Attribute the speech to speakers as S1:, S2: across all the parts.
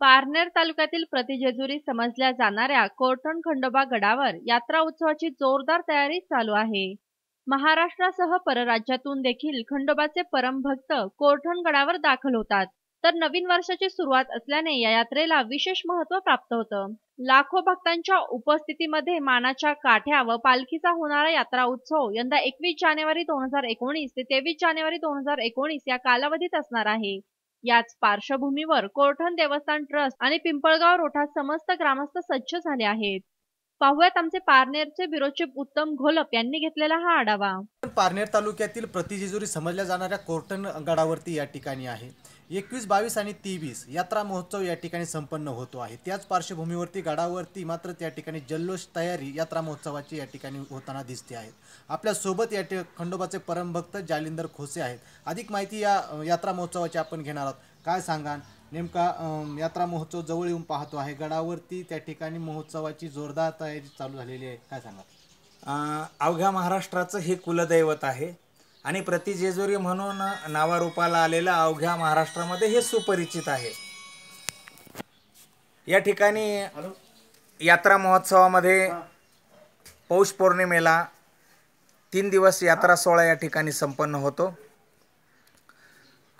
S1: पारनेर तालुक्यातील प्रतिजेजुरी समजल्या जाणाऱ्या कोरठण खंडोबा गडावर यात्रा उत्सवाची जोरदार तयारी चालू आहे. महाराष्ट्रासह परराज्यातून देखील खंडोबाचे परमभक्त कोरठण गडावर दाखल होतात. तर नवीन वर्षाची सुरुवात असल्याने या यात्रेला विशेष महत्त्व प्राप्त होतं. लाखो भक्तांच्या उपस्थितीमध्ये मानाच्या काठ्या व पालखीचा होणारा यात्रा उत्सव यंदा एकवीस जानेवारी दोन हजार एकोणीस ते तेवीस जानेवारी दोन हजार एकोणीस या कालावधीत असणार आहे. याच पार्श्वभूमीवर कोरठण देवस्थान ट्रस्ट आणि पिंपळगाव रोठा समस्त ग्रामस्थ सज्ज झाले आहेत. पाहुयात आमचे पारनेरचे ब्युरो उत्तम घोलप यांनी घेतलेला हा आढावा.
S2: पारनेर तालुक्यातील प्रतिजेजुरी समजल्या जाणाऱ्या कोर्टन गडावरती या ठिकाणी आहे. एकवीस बावीस आणि तेवीस यात्रा महोत्सव या ठिकाणी संपन्न होतो आहे. त्याच पार्श्वभूमीवरती गडावरती मात्र त्या ठिकाणी जल्लोष तयारी यात्रा महोत्सवाची या ठिकाणी होताना दिसते आहेत आपल्यासोबत या ठि खंडोबाचे परमभक्त जालिंदर खोसे आहेत. अधिक माहिती या यात्रा महोत्सवाची आपण घेणार आहोत. काय सांगाल? नेमका यात्रा महोत्सव जवळ येऊन पाहतो आहे. गडावरती त्या ठिकाणी महोत्सवाची जोरदार तयारी चालू झालेली आहे. काय सांगाल?
S3: अं, अवघ्या महाराष्ट्राचं हे कुलदैवत आहे. आणि प्रतिजेजुरी म्हणून नावारूपाला आलेलं अवघ्या महाराष्ट्रामध्ये हे सुपरिचित आहे. या ठिकाणी यात्रा महोत्सवामध्ये पौष पौर्णिमेला तीन दिवस यात्रा सोहळा या ठिकाणी संपन्न होतो.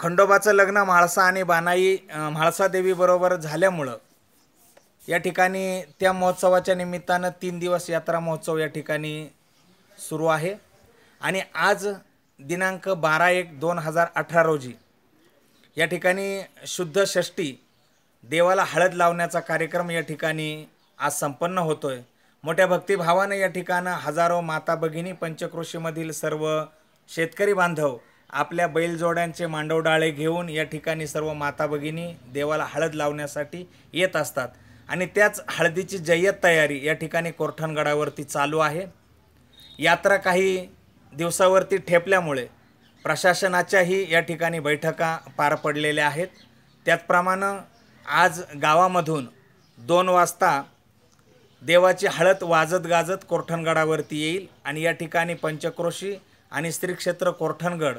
S3: खंडोबाचं लग्न म्हाळसा आणि बानाई अं, म्हाळसा देवीबरोबर झाल्यामुळं या ठिकाणी त्या महोत्सवाच्या निमित्तानं तीन दिवस यात्रा महोत्सव या ठिकाणी सुरू आहे. आणि आज दिनांक बारा एक दोन हजार अठरा रोजी या ठिकाणी शुद्ध षष्टी देवाला हळद लावण्याचा कार्यक्रम या ठिकाणी आज संपन्न होतो आहे मोठ्या भक्तिभावानं या ठिकाणं हजारो माता भगिनी पंचक्रोशीमधील सर्व शेतकरी बांधव आपल्या बैलजोड्यांचे मांडवडाळे घेऊन या ठिकाणी सर्व माता भगिनी देवाला हळद लावण्यासाठी येत असतात. आणि त्याच हळदीची जय्यत तयारी या ठिकाणी कोरठणगडावरती चालू आहे. यात्रा काही दिवसावरती ठेपल्यामुळे प्रशासनाच्याही या ठिकाणी बैठका पार पडलेल्या आहेत. त्याचप्रमाणे आज गावामधून दोन वाजता देवाची हळद वाजत गाजत कोरठणगडावरती येईल. आणि या ठिकाणी पंचक्रोशी आणि श्रीक्षेत्र कोरठणगड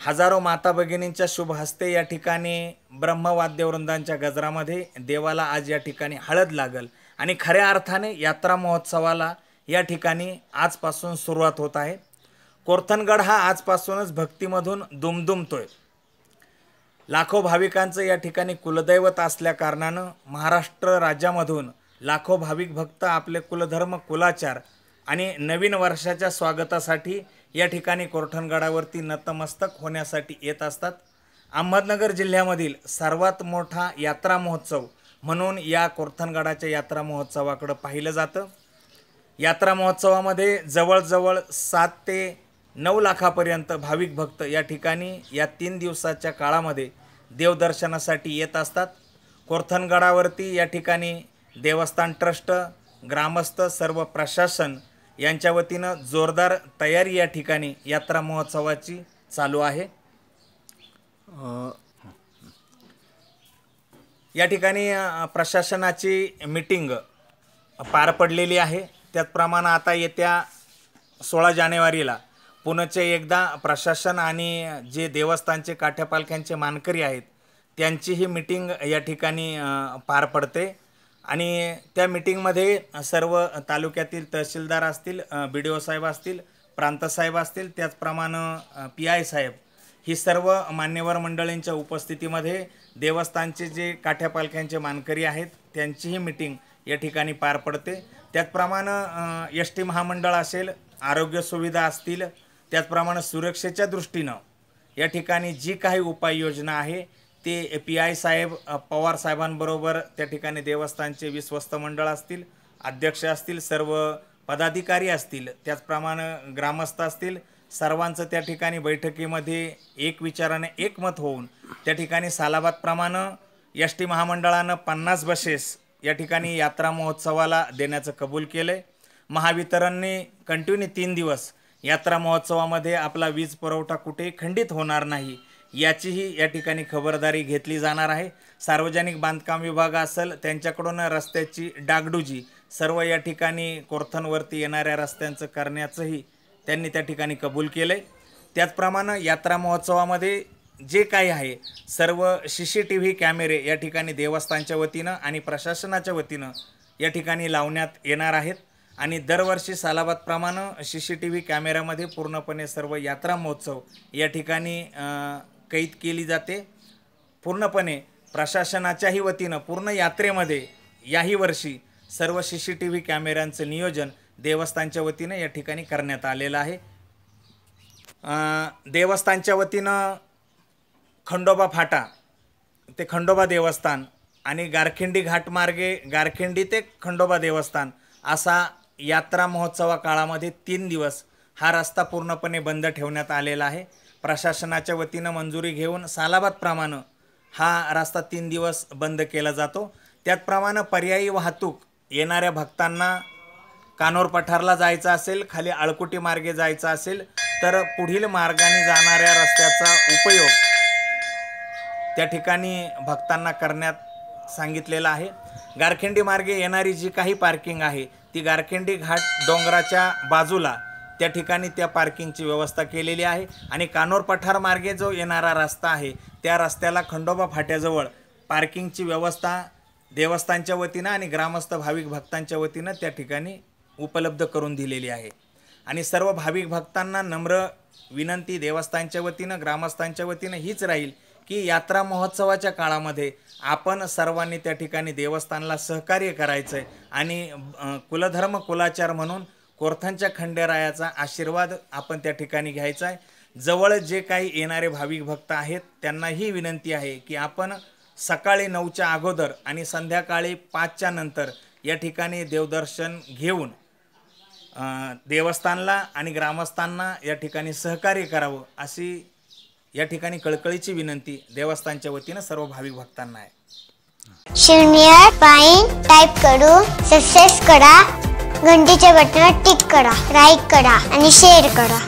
S3: हजारो माता भगिनींच्या शुभ हस्ते या ठिकाणी ब्रह्मवाद्यवृंदांच्या गजरामध्ये देवाला आज या ठिकाणी हळद लागल. आणि खऱ्या अर्थाने यात्रा महोत्सवाला या ठिकाणी आजपासून सुरुवात होत आहे. कोरथनगड हा आजपासूनच भक्तीमधून दुमदुमतोय. लाखो भाविकांचं या ठिकाणी कुलदैवत असल्या कारणानं महाराष्ट्र राज्यामधून लाखो भाविक भक्त आपले कुलधर्म कुलाचार आणि नवीन वर्षाच्या स्वागतासाठी या ठिकाणी कोरठणगडावरती नतमस्तक होण्यासाठी येत असतात. अहमदनगर जिल्ह्यामधील सर्वात मोठा यात्रा महोत्सव म्हणून या कोरथनगडाच्या यात्रा महोत्सवाकडं पाहिलं जातं. यात्रा महोत्सवामध्ये जवळजवळ सात ते नऊ लाखापर्यंत भाविक भक्त या ठिकाणी या तीन दिवसाच्या काळामध्ये देवदर्शनासाठी येत असतात. कोरथनगडावरती या ठिकाणी देवस्थान ट्रस्ट ग्रामस्थ सर्व प्रशासन यांच्या वतीनं जोरदार तयारी या ठिकाणी यात्रा महोत्सवाची चालू आहे. या ठिकाणी प्रशासनाची मीटिंग पार पडलेली आहे. त्याचप्रमाणे आता येत्या सोळा जानेवारीला पुण्याचे एकदा प्रशासन आणि जे देवस्थानचे काठ्यापालख्यांचे मानकरी आहेत त्यांची ही मीटिंग या ठिकाणी पार पडते. आणि त्या मीटिंगमध्ये सर्व तालुक्यातील तहसीलदार असतील बी डी ओ साहेब असतील प्रांतसाहेब असतील त्याचप्रमाणे पी आय साहेब ही सर्व मान्यवर मंडळींच्या उपस्थितीमध्ये देवस्थानचे जे काठ्यापालख्यांचे मानकरी आहेत त्यांचीही मीटिंग या ठिकाणी पार पडते. त्याचप्रमाणे एस टी महामंडळ असेल आरोग्य सुविधा असतील त्याचप्रमाणे सुरक्षेच्या दृष्टीनं या ठिकाणी जी काही उपाययोजना आहे ते पी आय साहेब पवार साहेबांबरोबर त्या ठिकाणी देवस्थानचे विश्वस्त मंडळ असतील अध्यक्ष असतील सर्व पदाधिकारी असतील त्याचप्रमाणे ग्रामस्थ असतील सर्वांचं त्या ठिकाणी बैठकीमध्ये एक विचाराने एकमत होऊन त्या ठिकाणी सालाबादप्रमाणे एस टी महामंडळानं पन्नास बसेस या ठिकाणी यात्रा महोत्सवाला देण्याचं कबूल केलं आहे महावितरणने कंटिन्यू तीन दिवस यात्रा महोत्सवामध्ये आपला वीज पुरवठा कुठेही खंडित होणार नाही. याचीही या ठिकाणी खबरदारी घेतली जाणार आहे. सार्वजनिक बांधकाम विभाग असेल त्यांच्याकडून रस्त्याची डागडुजी सर्व या ठिकाणी कोरथनवरती येणाऱ्या रस्त्यांचं करण्याचंही त्यांनी त्या ठिकाणी कबूल केलं आहे त्याचप्रमाणे यात्रा महोत्सवामध्ये जे काही आहे सर्व सी सी टी व्ही कॅमेरे या ठिकाणी देवस्थानच्या वतीनं आणि प्रशासनाच्या वतीनं या ठिकाणी लावण्यात येणार आहेत. आणि दरवर्षी सालाबादप्रमाणे सी सी टी व्ही कॅमेऱ्यामध्ये पूर्णपणे सर्व यात्रा महोत्सव या ठिकाणी कैद केली जाते. पूर्णपणे प्रशासनाच्याही वतीनं पूर्ण यात्रेमध्ये याही वर्षी सर्व सी सी टी व्ही कॅमेऱ्यांचं नियोजन देवस्थानच्या वतीनं या ठिकाणी करण्यात आलेलं आहे. देवस्थानच्या वतीनं खंडोबा फाटा ते खंडोबा देवस्थान आणि गारखिंडी घाटमार्गे गारखिंडी ते खंडोबा देवस्थान असा यात्रा महोत्सवा काळामध्ये तीन दिवस हा रस्ता पूर्णपणे बंद ठेवण्यात आलेला आहे. प्रशासनाच्या वतीनं मंजुरी घेऊन सालाबादप्रमाणे हा रस्ता तीन दिवस बंद केला जातो. त्याचप्रमाणे पर्यायी वाहतूक येणाऱ्या भक्तांना कानोर पठारला जायचं असेल खाली आळकुटी मार्गे जायचं असेल तर पुढील मार्गाने जाणाऱ्या रस्त्याचा उपयोग त्या ठिकाणी भक्तांना करण्यात सांगितलेलं आहे. गारखेंडी मार्गे येणारी जी काही पार्किंग आहे ती गारखेंडी घाट डोंगराच्या बाजूला त्या ठिकाणी त्या पार्किंगची व्यवस्था केलेली आहे. आणि कानोर पठार मार्गे जो येणारा रस्ता आहे त्या रस्त्याला खंडोबा फाट्याजवळ पार्किंगची व्यवस्था देवस्थानच्या वतीनं आणि ग्रामस्थ भाविक भक्तांच्या वतीनं त्या ठिकाणी उपलब्ध करून दिलेली आहे. आणि सर्व भाविक भक्तांना नम्र विनंती देवस्थानच्या वतीनं ग्रामस्थांच्या वतीनं हीच राहील की यात्रा महोत्सवाच्या काळामध्ये आपण सर्वांनी त्या ठिकाणी देवस्थानला सहकार्य करायचं आहे आणि कुलधर्म कुलाचार म्हणून कोर्थांच्या खंडेरायाचा आशीर्वाद आपण त्या ठिकाणी घ्यायचा आहे. जवळ जे काही येणारे भाविक भक्त आहेत त्यांना ही विनंती आहे की आपण सकाळी नऊच्या अगोदर आणि संध्याकाळी पाचच्या नंतर या ठिकाणी देवदर्शन घेऊन देवस्थानला आणि ग्रामस्थांना या ठिकाणी सहकार्य करावं अशी या ठिकाणी कळकळीची विनंती देवस्थानच्या वतीनं सर्व भाविक भक्तांना आहे.
S4: शून्य पाईन टाईप करू सक्सेस करा. घंटीच्या बटनावर टिक करा लाईक करा आणि शेअर करा.